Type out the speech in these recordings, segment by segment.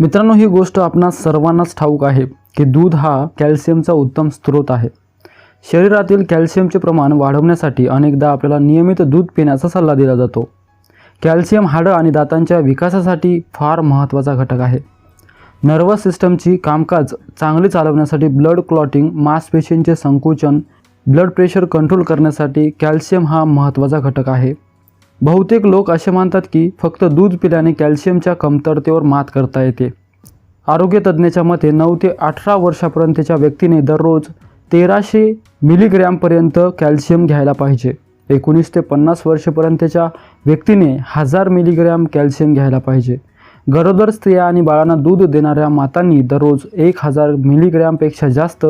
मित्रांनो ही गोष्ट आपणास सर्वांनाच ठाऊक आहे की दूध हा कॅल्शियमचा उत्तम स्रोत आहे. शरीरातील कॅल्शियमचे प्रमाण वाढवण्यासाठी अनेकदा आपल्याला नियमित दूध पिण्याचा सल्ला दिला जातो. कॅल्शियम हाडं आणि दातांच्या विकासासाठी फार महत्त्वाचा घटक आहे. नर्वस सिस्टमची कामकाज चांगली चालवण्यासाठी ब्लड क्लॉटिंग मांसपेशींचे संकुचन ब्लड प्रेशर कंट्रोल करण्यासाठी कॅल्शियम हा महत्त्वाचा घटक आहे. बहुतेक लोक असे मानतात की फक्त दूध पिल्याने कॅल्शियमच्या कमतरतेवर मात करता येते. आरोग्य तज्ज्ञाच्या मते नऊ ते अठरा वर्षापर्यंतच्या व्यक्तीने दररोज तेराशे मिलीग्रॅमपर्यंत कॅल्शियम घ्यायला पाहिजे. एकोणीस ते पन्नास वर्षापर्यंतच्या व्यक्तीने हजार मिलीग्रॅम कॅल्शियम घ्यायला पाहिजे. गरोदर स्त्रिया आणि बाळांना दूध देणाऱ्या मातांनी दररोज एक हजार मिलीग्रॅमपेक्षा जास्त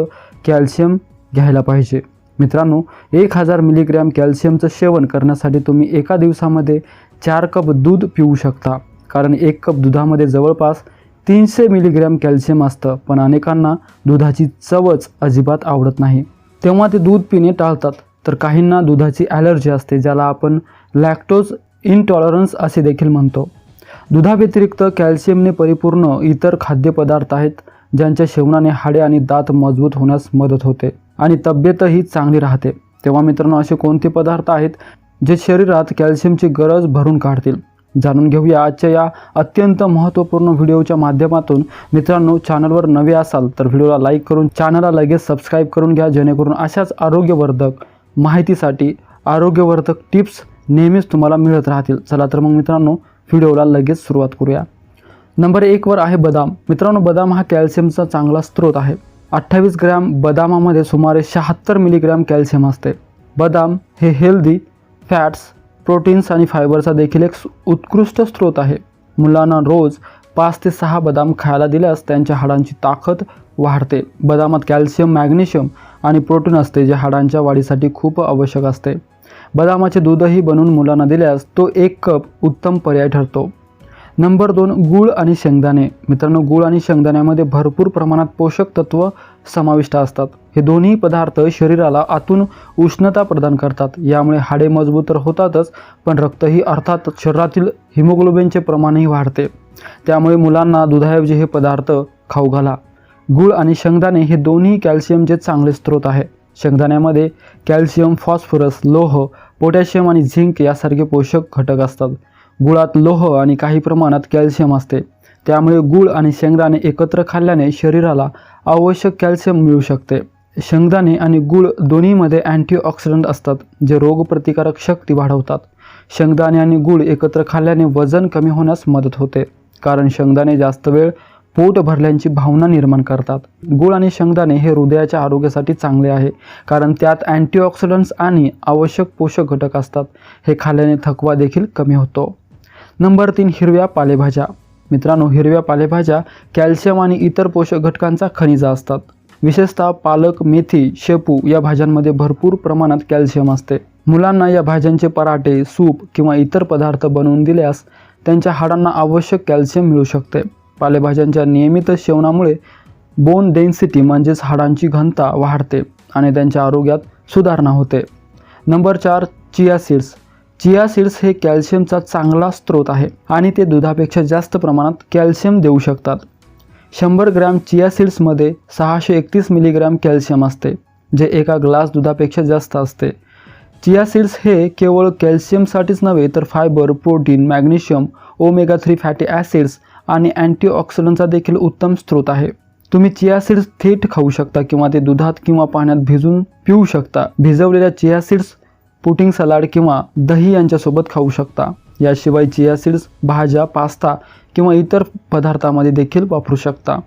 कॅल्शियम घ्यायला पाहिजे. मित्रांनो एक हजार मिलीग्रॅम कॅल्शियमचं सेवन करण्यासाठी तुम्ही एका दिवसामध्ये चार कप दूध पिऊ शकता. कारण एक कप दुधामध्ये जवळपास तीनशे मिलीग्रॅम कॅल्शियम असतं पण अनेकांना दुधाची चवच अजिबात आवडत नाही. तेव्हा ते दूध पिणे टाळतात. तर काहींना दुधाची ॲलर्जी असते ज्याला आपण लॅक्टोज इनटॉलरन्स असे देखील म्हणतो. दुधाव्यतिरिक्त कॅल्शियमने परिपूर्ण इतर खाद्यपदार्थ आहेत ज्यांच्या सेवनाने हाडे आणि दात मजबूत होण्यास मदत होते. आणि तब्येतही चांगली राहते. तेव्हा मित्रांनो असे कोणते पदार्थ आहेत जे शरीरात कॅल्शियमची गरज भरून काढतील? जाणून घेऊया आजच्या या अत्यंत महत्त्वपूर्ण व्हिडिओच्या माध्यमातून. मित्रांनो चॅनलवर नवे असाल तर व्हिडिओला लाईक करून चॅनलला लगेच सबस्क्राईब करून घ्या जेणेकरून अशाच आरोग्यवर्धक माहितीसाठी आरोग्यवर्धक टिप्स नेहमीच तुम्हाला मिळत राहतील. चला तर मग मित्रांनो व्हिडिओला लगेच सुरुवात करूया. नंबर एकवर आहे बदाम. मित्रांनो बदाम हा कॅल्शियमचा चांगला स्रोत आहे. अठ्ठावीस ग्रॅम बदामामध्ये सुमारे शहात्तर मिलीग्रॅम कॅल्शियम असते. बदाम हे हेल्दी फॅट्स प्रोटीन्स आणि फायबरचा देखील एक उत्कृष्ट स्रोत आहे. मुलांना रोज पाच ते सहा बदाम खायला दिल्यास त्यांच्या हाडांची ताकद वाढते. बदामात कॅल्शियम मॅग्नेशियम आणि प्रोटीन असते जे हाडांच्या वाढीसाठी खूप आवश्यक असते. बदामाचे दूधही बनवून मुलांना दिल्यास तो एक कप उत्तम पर्याय ठरतो. नंबर दोन गूळ आणि शेंगदाणे. मित्रांनो गूळ आणि शेंगदाण्यामध्ये भरपूर प्रमाणात पोषक तत्व समाविष्ट असतात. हे दोन्ही पदार्थ शरीराला आतून उष्णता प्रदान करतात. यामुळे हाडे मजबूत तर होतातच पण रक्तही अर्थात शरीरातील हिमोग्लोबिनचे प्रमाणही वाढते. त्यामुळे मुलांना दुधाऐवजी हे पदार्थ खाऊ घाला. गूळ आणि शेंगदाणे हे दोन्ही कॅल्शियमचे चांगले स्रोत आहे. शेंगदाण्यामध्ये कॅल्शियम फॉस्फरस लोह पोटॅशियम आणि झिंक यासारखे पोषक घटक असतात. गुळात लोह आणि काही प्रमाणात कॅल्शियम असते. त्यामुळे गूळ आणि शेंगदाणे एकत्र खाल्ल्याने शरीराला आवश्यक कॅल्शियम मिळू शकते. शेंगदाणे आणि गूळ दोन्हीमध्ये अँटीऑक्सिडंट असतात जे रोगप्रतिकारक शक्ती वाढवतात. शेंगदाणे आणि गूळ एकत्र खाल्ल्याने वजन कमी होण्यास मदत होते कारण शेंगदाणे जास्त वेळ पोट भरल्याची भावना निर्माण करतात. गूळ आणि शेंगदाणे हे हृदयाच्या आरोग्यासाठी चांगले आहे कारण त्यात अँटीऑक्सिडंट्स आणि आवश्यक पोषक घटक असतात. हे खाल्ल्याने थकवा देखील कमी होतो. नंबर तीन हिरव्या पालेभाज्या. मित्रांनो हिरव्या पालेभाज्या कॅल्शियम आणि इतर पोषक घटकांचा खनिजा असतात. विशेषतः पालक मेथी शेपू या भाज्यांमध्ये भरपूर प्रमाणात कॅल्शियम असते. मुलांना या भाज्यांचे पराठे सूप किंवा इतर पदार्थ बनवून दिल्यास त्यांच्या हाडांना आवश्यक कॅल्शियम मिळू शकते. पालेभाज्यांच्या नियमित सेवनामुळे बोन डेन्सिटी म्हणजेच हाडांची घनता वाढते आणि त्यांच्या आरोग्यात सुधारणा होते. नंबर चार चिया सीड्स. चिया सीड्स हे कॅल्शियमचा चांगला स्रोत आहे आणि ते दुधापेक्षा जास्त प्रमाणात कॅल्शियम देऊ शकतात. शंभर ग्रॅम चिया सीड्समध्ये सहाशे एकतीस मिलीग्रॅम कॅल्शियम असते जे एका ग्लास दुधापेक्षा जास्त असते. चिया सीड्स हे केवळ कॅल्शियमसाठीच नव्हे तर fibre protein magnesium omega three fatty acids आणि अँटीऑक्सिडंटचा देखील उत्तम स्रोत आहे. तुम्ही चिया सीड्स थेट खाऊ शकता किंवा ते दुधात किंवा पाण्यात भिजून पिऊ शकता. भिजवलेल्या चिया सीड्स पुटिंग सलाड किंवा दही यांच्यासोबत खाऊ शकता. याशिवाय चिया सीड्स भाज्या पास्ता किंवा इतर पदार्थामध्ये देखील वापरू शकता.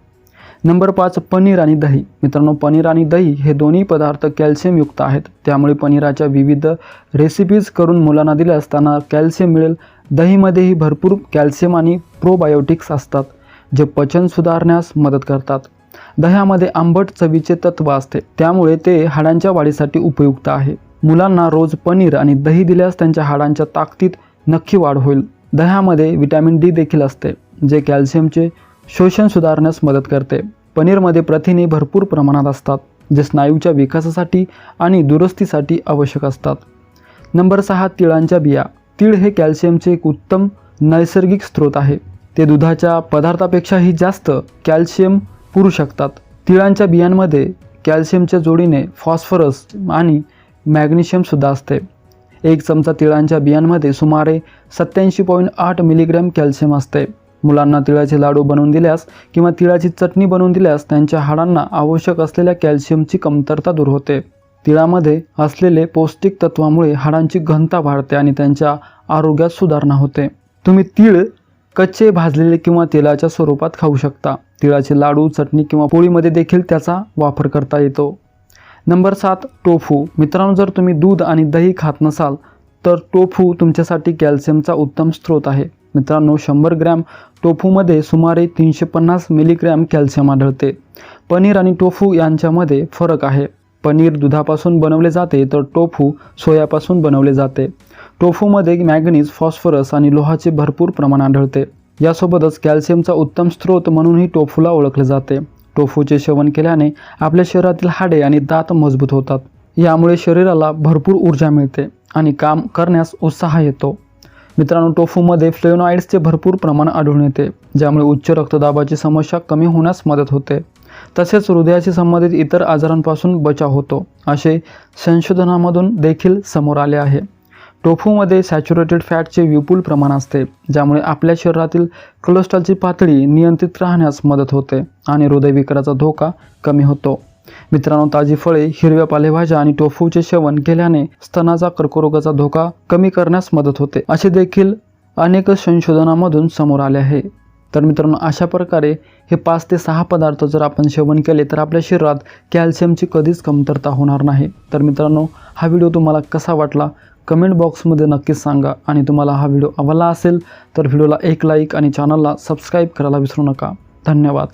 नंबर पाच पनीर आणि दही. मित्रांनो पनीर आणि दही हे दोन्ही पदार्थ कॅल्शियमयुक्त आहेत. त्यामुळे पनीराच्या विविध रेसिपीज करून मुलांना दिल्यास त्यांना कॅल्शियम मिळेल. दहीमध्येही भरपूर कॅल्शियम आणि प्रोबायोटिक्स असतात जे पचन सुधारण्यास मदत करतात. दह्यामध्ये आंबट चवीचे तत्व असते. त्यामुळे ते हाडांच्या वाढीसाठी उपयुक्त आहे. मुलांना रोज पनीर आणि दही दिल्यास त्यांच्या हाडांच्या ताकदीत नक्की वाढ होईल. दह्यामध्ये विटॅमिन डी देखील असते जे कॅल्शियमचे शोषण सुधारण्यास मदत करते. पनीरमध्ये प्रथिने भरपूर प्रमाणात असतात जे स्नायूच्या विकासासाठी आणि दुरुस्तीसाठी आवश्यक असतात. नंबर सहा तिळांच्या बिया. तीळ हे कॅल्शियमचे एक उत्तम नैसर्गिक स्रोत आहे. ते दुधाच्या पदार्थापेक्षाही जास्त कॅल्शियम पुरू शकतात. तिळांच्या बियांमध्ये कॅल्शियमच्या जोडीने फॉस्फरस आणि मॅग्नेशियमसुद्धा असते. एक चमचा तिळांच्या बियांमध्ये सुमारे सत्याऐंशी पॉईंट आठ मिलीग्रॅम कॅल्शियम असते. मुलांना तिळाचे लाडू बनवून दिल्यास किंवा तिळाची चटणी बनवून दिल्यास त्यांच्या हाडांना आवश्यक असलेल्या कॅल्शियमची कमतरता दूर होते. तिळामध्ये असलेले पौष्टिक तत्वामुळे हाडांची घनता वाढते आणि त्यांच्या आरोग्यात सुधारणा होते. तुम्ही तीळ कच्चे भाजलेले किंवा तेलाच्या स्वरूपात खाऊ शकता. तिळाचे लाडू चटणी किंवा पोळीमध्ये देखील त्याचा वापर करता येतो. नंबर सात टोफू. मित्रांनो जर तुम्ही दूध आणि दही खात नसाल तर टोफू तुमच्यासाठी कॅल्शियमचा उत्तम स्रोत आहे. मित्रांनो शंभर ग्रॅम टोफूमध्ये सुमारे तीनशे पन्नास मिलीग्रॅम कॅल्शियम आढळते. पनीर आणि टोफू यांच्यामध्ये फरक आहे. पनीर दुधापासून बनवले जाते तर टोफू सोयापासून बनवले जाते. टोफूमध्ये मॅग्नीज फॉस्फरस आणि लोहाचे भरपूर प्रमाण आढळते. यासोबतच कॅल्शियमचा उत्तम स्रोत म्हणूनही टोफूला ओळखले जाते. टोफूचे सेवन केल्याने आपल्या शरीरातील हाडे आणि दात मजबूत होतात. यामुळे शरीराला भरपूर ऊर्जा मिळते आणि काम करण्यास उत्साह येतो. मित्रांनो टोफूमध्ये फ्लेनॉइड्सचे भरपूर प्रमाण आढळून येते ज्यामुळे उच्च रक्तदाबाची समस्या कमी होण्यास मदत होते. तसेच हृदयाशी संबंधित इतर आजारांपासून बचाव होतो असे संशोधनामधून देखील समोर आले आहे. टोफूमध्ये सॅच्युरेटेड फॅटचे विपुल प्रमाण असते ज्यामुळे आपल्या शरीरातील कोलेस्ट्रॉलची पातळी नियंत्रित राहण्यास मदत होते आणि हृदयविकाराचा धोका कमी होतो. मित्रांनो ताजी फळे हिरव्या पालेभाज्या आणि टोफूचे सेवन केल्याने स्तनाचा कर्करोगाचा धोका कमी करण्यास मदत होते. असे देखील अनेक संशोधनामधून समोर आले आहे. तर मित्रांनो अशा प्रकारे हे पाच ते सहा पदार्थ जर आपण सेवन केले तर आपल्या शरीरात कॅल्शियमची कधीच कमतरता होणार नाही. तर मित्रांनो हा व्हिडिओ तुम्हाला कसा वाटला? कमेंट बॉक्समध्ये नक्कीच सांगा. आणि तुम्हाला हा व्हिडिओ आवडला असेल तर व्हिडिओला एक लाईक आणि चॅनलला सबस्क्राईब करायला विसरू नका. धन्यवाद.